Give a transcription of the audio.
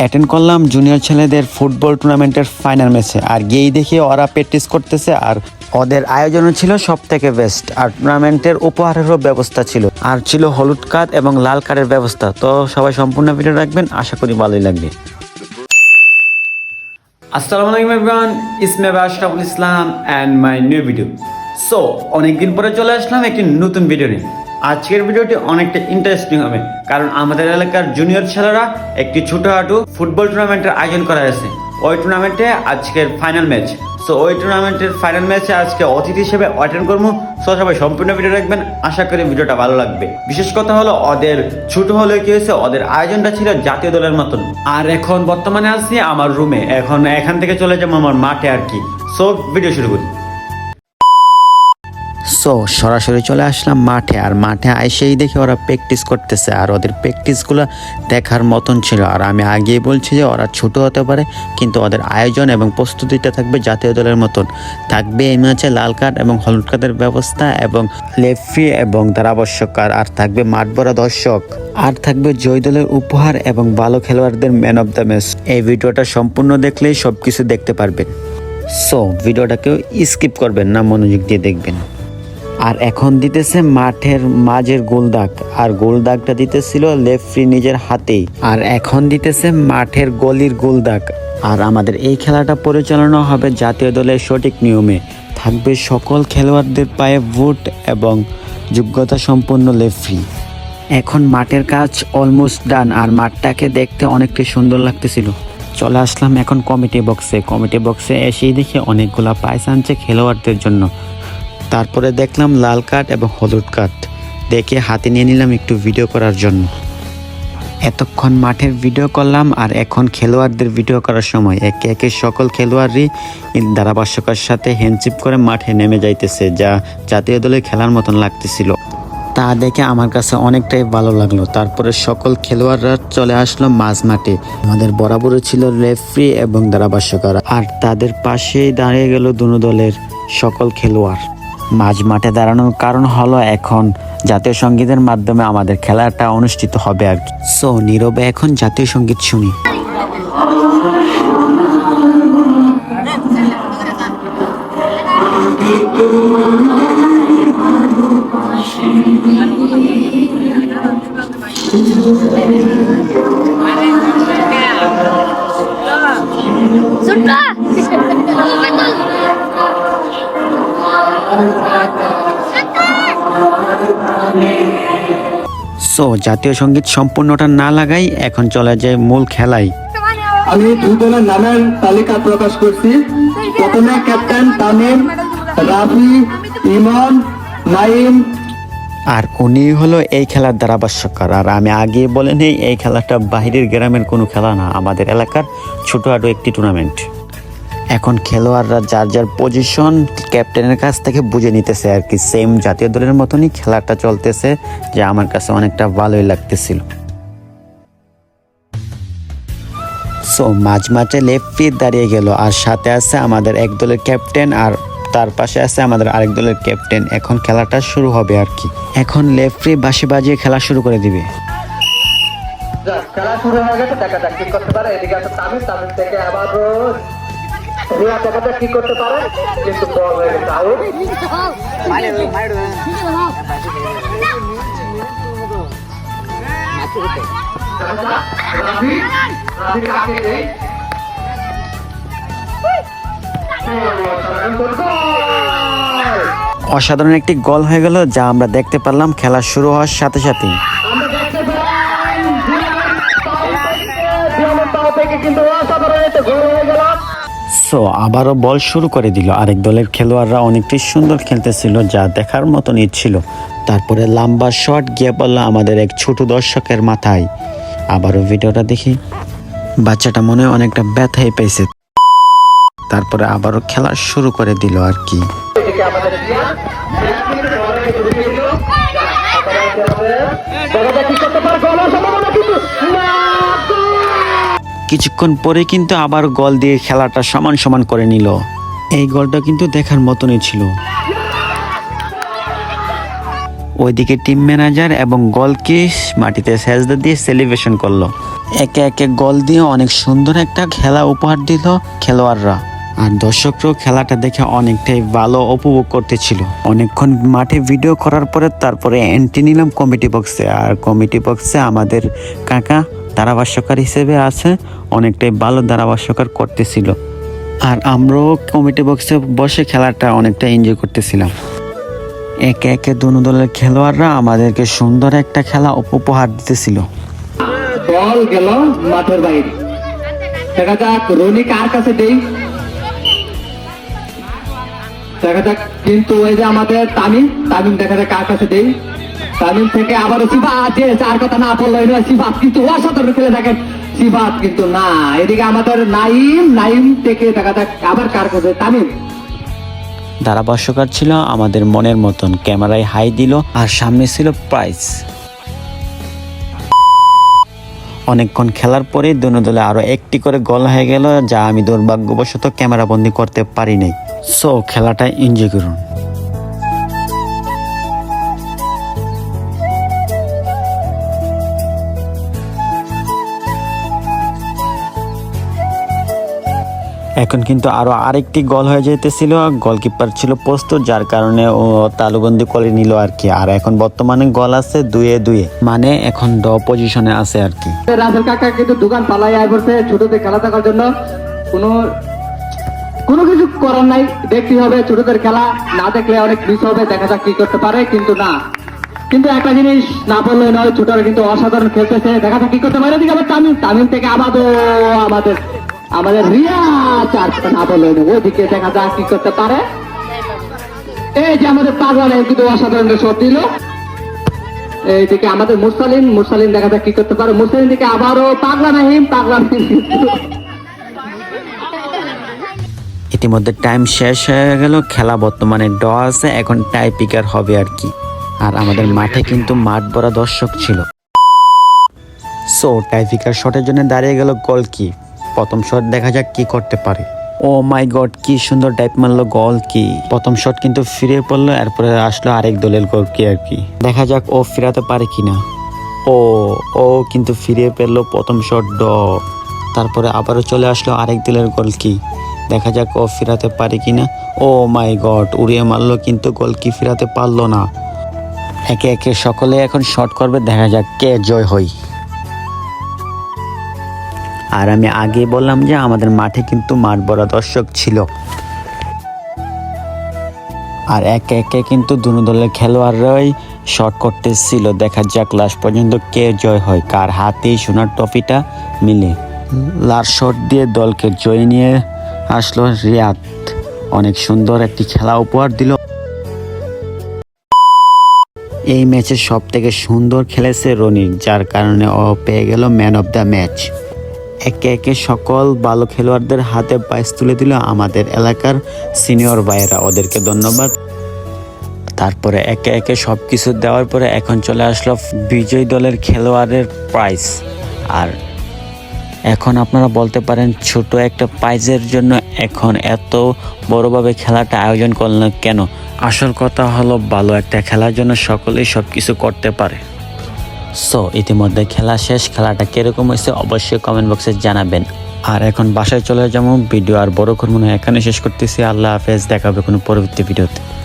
Attend করলাম junior ছেলেদের football টুর্নামেন্টের ফাইনাল ম্যাচে আর গিয়েই দেখি ওরা প্র্যাকটিস করতেছে আর ওদের আয়োজনও ছিল সব থেকে বেস্ট আর টুর্নামেন্টের উপহারেরও ব্যবস্থা ছিল। আর ছিল হলুদ কার্ড এবং লাল কার্ডের ব্যবস্থা। তো সবাই সম্পূর্ণ ভিডিও রাখবেন। আশা করি ভালোই লাগবে। আসসালামু আলাইকুম এভরিওয়ান ইসমে Ashraful Islam and my new video so অনেকদিন পরে চলে আসলাম একটি নতুন ভিডিও নিয়ে। আজকের ভিডিওটি অনেকটা ইন্টারেস্টিং হবে, কারণ আমাদের এলাকার জুনিয়র ছেলেরা একটি ছোটখাটো ফুটবল টুর্নামেন্টের আয়োজন করা হয়েছে। ওই টুর্নামেন্টে আজকের ফাইনাল ম্যাচ সো ওই টুর্নামেন্টের ফাইনাল ম্যাচে আজকে অতিথি হিসেবে অ্যাটেন্ড করব। সো সবাই সম্পূর্ণ ভিডিও রাখবেন আশা করি ভিডিওটা ভালো লাগবে। বিশেষ কথা হলো, ওদের ছোট হলে কি হয়েছে? ওদের আয়োজনটা ছিল জাতীয় দলের মতন। আর এখন বর্তমানে আছি আমার রুমে এখন এখান থেকে চলে যাব আমার মাঠে আর কি। সো ভিডিও শুরু করি। সো সরাসরি চলে আসলাম মাঠে। আর মাঠে আইসেই দেখি ওরা প্র্যাকটিস করতেছে। আর ওদের প্র্যাকটিসগুলো দেখার মতন ছিল। আর আমি আগেই বলছি যে ওরা ছোট হতে পারে, কিন্তু ওদের আয়োজন এবং প্রস্তুতিটা থাকবে জাতীয় দলের মতন। থাকবে এই ম্যাচে লাল কার্ড এবং হলুদ কার্ডের ব্যবস্থা এবং লেফি এবং ধারাবশ্যক আর থাকবে মাঠ ভরা দর্শক। আর থাকবে জয় দলের উপহার এবং ভালো খেলোয়াড়দের ম্যান অফ দ্য ম্যাচ এই ভিডিওটা সম্পূর্ণ দেখলেই সব কিছু দেখতে পারবেন। সো, ভিডিওটাকেও স্কিপ করবেন না, মনোযোগ দিয়ে দেখবেন। আর এখন দিতেছে মাঠের মাঝের গোল দাগ আর গোল দাগটা দিতেছিল লেফ্রি নিজের হাতেই। আর এখন দিতেছে মাঠের গলির গোল দাগ আর আমাদের এই খেলাটা পরিচালনা হবে জাতীয় দলের সঠিক নিয়মে। থাকবে সকল খেলোয়াড়দের পায়ে ভোট এবং যোগ্যতা সম্পন্ন লেফ্রি। এখন মাঠের কাজ অলমোস্ট ডান, আর মাঠটাকে দেখতে অনেকটা সুন্দর লাগতেছিল। চলে আসলাম এখন কমিটি বক্সে। কমিটি বক্সে এসেই দেখি অনেকগুলা প্রাইস আনছে খেলোয়াড়দের জন্য। তারপরে দেখলাম লাল কাঠ এবং হলুদ কাঠ। দেখে হাতে নিয়ে নিলাম একটু ভিডিও করার জন্য। এতক্ষণ মাঠের ভিডিও করলাম আর এখন খেলোয়াড়দের ভিডিও করার সময়। একে একে সকল খেলোয়াড়ই ধারাভাষ্যকার সাথে হ্যান্ডচিপ করে মাঠে নেমে যাইতেছে, যা জাতীয় দলে খেলার মতন লাগতেছিল। তা দেখে আমার কাছে অনেকটাই ভালো লাগল। তারপরে সকল খেলোয়াড়রা চলে আসলো মাঝ মাঠে। আমাদের বরাবরই ছিল রেফরি এবং ধারাভাষ্যকার। আর তাদের পাশেই দাঁড়িয়ে গেল দুনো দলের সকল খেলোয়াড়। মাঝ মাঠে দাঁড়ানোর কারণ হলো এখন জাতীয় সঙ্গীতের মাধ্যমে আমাদের খেলাটা অনুষ্ঠিত হবে আর কি সো নীরবে এখন জাতীয় সংগীত শুনি Sudah. সো জাতীয় সংগীত সম্পূর্ণটা না লাগাই এখন চলে যায় মূল খেলাই। আমি দুই দলের নামের তালিকা প্রকাশ করছি। প্রথমে ক্যাপ্টেন তামিম রাফি ইমন নাইম আর উনি হলো এই খেলার ধারাভাষ্যকার। আর আমি আগে বলে নেই এই খেলাটা বাহিরের গ্রামের কোনো খেলা না আমাদের এলাকার ছোটোখাটো একটি টুর্নামেন্ট এখন খেলোয়াড়রা যার যার পজিশন ক্যাপ্টেনের কাছ থেকে বুঝে নিতেছে আর কি। সেম জাতীয় দলের মতনই খেলাটা চলতেছে, যা আমার কাছে অনেকটা ভালোই লাগতেছিল। সো মাঝ মাঠে লেফট ফিট দাঁড়িয়ে গেল, আর সাথে আছে আমাদের এক দলের ক্যাপ্টেন আর তার পাশে আছে আমাদের আরেক দলের ক্যাপ্টেন এখন খেলাটা শুরু হবে আর কি। এখন লেফট বাঁশি বাজিয়ে খেলা শুরু করে দিবে। খেলা শুরু হয়ে গেছে, দেখা যাক কি করতে পারে। এদিকে আছে তামিম তামিম থেকে আবার কি করতে পারে কিন্তু বল হয়ে গেছে গোল! অসাধারণ একটি গোল হয়ে গেল যা আমরা দেখতে পারলাম খেলা শুরু হওয়ার সাথে সাথেই কিন্তু অসাধারণ একটা গোল হয়ে গেল সো আবারও বল শুরু করে দিল। আরেক দলের খেলোয়াড়রা অনেকটাই সুন্দর খেলতেছিল, যা দেখার মতনই ছিল। তারপরে লম্বা শট গিয়ে পড়ল আমাদের এক ছোট দর্শকের মাথায়। আবারও ভিডিওটা দেখি। বাচ্চাটা মনে অনেকটা ব্যথাই পেয়েছে। তারপরে আবারও খেলা শুরু করে দিল আর কি। না! কিছুক্ষণ পরে কিন্তু আবার গল দিয়ে খেলাটা সমান সমান করে নিল। এই গলটা কিন্তু দেখার মতনই ছিল। ওইদিকে টিম ম্যানেজার এবং গলকে মাটিতে সেজদা দিয়ে সেলিব্রেশন করল। একে একে গল দিয়ে অনেক সুন্দর একটা খেলা উপহার দিল খেলোয়াড়রা। আর দর্শকরাও খেলাটা দেখে অনেকটাই ভালো উপভোগ করতেছিল। অনেকক্ষণ মাঠে ভিডিও করার পরে তারপরে এন্ট্রি নিলাম কমিটি বক্সে। আর কমিটি বক্সে আমাদের কাকা ধারাভাষ্যকার হিসেবে আছে, অনেকটাই ভালো ধারাভাষ্যকার করতেছিল। আর আমরাও কমিটি বক্সে বসে খেলাটা অনেকটা এনজয় করতেছিলাম। একে একে দুনো দলের খেলোয়াড়রা আমাদেরকে সুন্দর একটা খেলা উপহার দিতেছিল। বল গেল মাঠের বাইরে। দেখা যাক রনি কার কাছে দেই। দেখা যাক কিন্তু ওই যে আমাদের তামিম তামিম দেখা যাক কার কাছে দেই। তামিম থেকে আবারও সিফাত যে চার কথা না বলল এটা সিফাত কিন্তু অসাধারণ খেলে থাকেন সিফাত কিন্তু না। এদিকে আমাদের নাইম নাইম থেকে দেখা যাক আবার কার কাছে তামিম। ধারাভাষ্যকার ছিল, আমাদের মনের মতন ক্যামেরায় হাই দিল, আর সামনে ছিল প্রাইস অনেকক্ষণ খেলার পরে দুনো দলে আরও একটি করে গোল হয়ে গেল, যা আমি দুর্ভাগ্যবশত ক্যামেরা বন্দি করতে পারি নাই। সো খেলাটা এনজয় করুন। এখন কিন্তু আরও আরেকটি গোল হয়ে যেতেছিল গোলকিপার ছিল প্রস্তুত, যার কারণে ও তালুবন্দি করে নিল আর কি। আর এখন বর্তমানে গোল আছে দুয়ে দুয়ে। মানে এখন ড পজিশনে আছে আর কি। রাসেল কাকা কিন্তু দোকান পালাই আয় পড়ছে ছোটদের খেলা দেখার জন্য। কোনো কোনো কিছু করার নাই। দেখতে হবে ছোটদের খেলা। না দেখলে অনেক মিস হবে, দেখা যাক কি করতে পারে, কিন্তু না। কিন্তু একটা জিনিস না বললে নয়, ছোটরা কিন্তু অসাধারণ খেলতেছে। দেখা যাক কি করতে পারে। এদিকে আবার তামিম তামিম থেকে আবারও আমাদের আমাদের রিয়া চার না বললে নয় ওদিকে দেখা যাক কি করতে পারে। এই যে আমাদের পাগলা কিন্তু অসাধারণ শট দিল এইদিকে আমাদের মুরসালিন মুরসালিন দেখা যাক কি করতে পারে। মুরসালিন থেকে আবারও পাগলা নাহিম, পাগলা ইতিমধ্যে টাইম শেষ হয়ে গেল, খেলা বর্তমানে ড আছে, এখন টাই পিকার হবে আর কি। আর আমাদের মাঠে কিন্তু মাঠ ভরা দর্শক ছিল। সো টাই পিকার শটের জন্য দাঁড়িয়ে গেল গোল কি প্রথম শট দেখা যাক কি করতে পারে। ও মাই গড কি সুন্দর টাইপ মারলো গোল কি? প্রথম শট কিন্তু ফিরে পড়ল এরপরে আসলো আরেক দলের গোল কি আর কি। দেখা যাক ও ফিরাতে পারে কিনা। ও ও কিন্তু ফিরে পেল প্রথম শট ড। তারপরে আবারও চলে আসলো আরেক দলের গোল কি দেখা যাক ও ফিরাতে পারে কিনা। ও মাই গড উড়িয়ে মারলো কিন্তু গোল কি ফিরাতে পারল না। একে একে সকলে এখন শট করবে দেখা যাক কে জয় হই আর আমি আগে বললাম যে আমাদের মাঠে কিন্তু মাঠ ভরা দর্শক ছিল। আর একে একে কিন্তু দুনো দলের খেলোয়াড়রাই শট করতেছিল। দেখা যাক লাস্ট পর্যন্ত কে জয় হয়, কার হাতেই সোনার ট্রফিটা মিলে। লাস্ট শট দিয়ে দলকে জয় নিয়ে আসলো রিয়াদ। অনেক সুন্দর একটি খেলা উপহার দিল। এই ম্যাচে সব থেকে সুন্দর খেলেছে রনি যার কারণে ও পেয়ে গেল ম্যান অফ দ্য ম্যাচ একে একে সকল ভালো খেলোয়াড়দের হাতে প্রাইজ তুলে দিল আমাদের এলাকার সিনিয়র ভাইয়েরা। ওদেরকে ধন্যবাদ। তারপরে একে একে সব কিছু দেওয়ার পরে এখন চলে আসলো বিজয়ী দলের খেলোয়াড়ের প্রাইজ আর এখন আপনারা বলতে পারেন ছোট একটা প্রাইজের জন্য এখন এত বড়ভাবে খেলাটা আয়োজন করলেন কেন? আসল কথা হলো ভালো একটা খেলার জন্য সকলেই সব কিছু করতে পারে। সো ইতিমধ্যে খেলা শেষ, খেলাটা কীরকম হয়েছে অবশ্যই কমেন্ট বক্সে জানাবেন। আর এখন বাসায় চলে যাব, ভিডিও আর বড় করব না এখানে শেষ করতেছি। আল্লাহ হাফেজ দেখাবে কোনো পরবর্তী ভিডিওতে।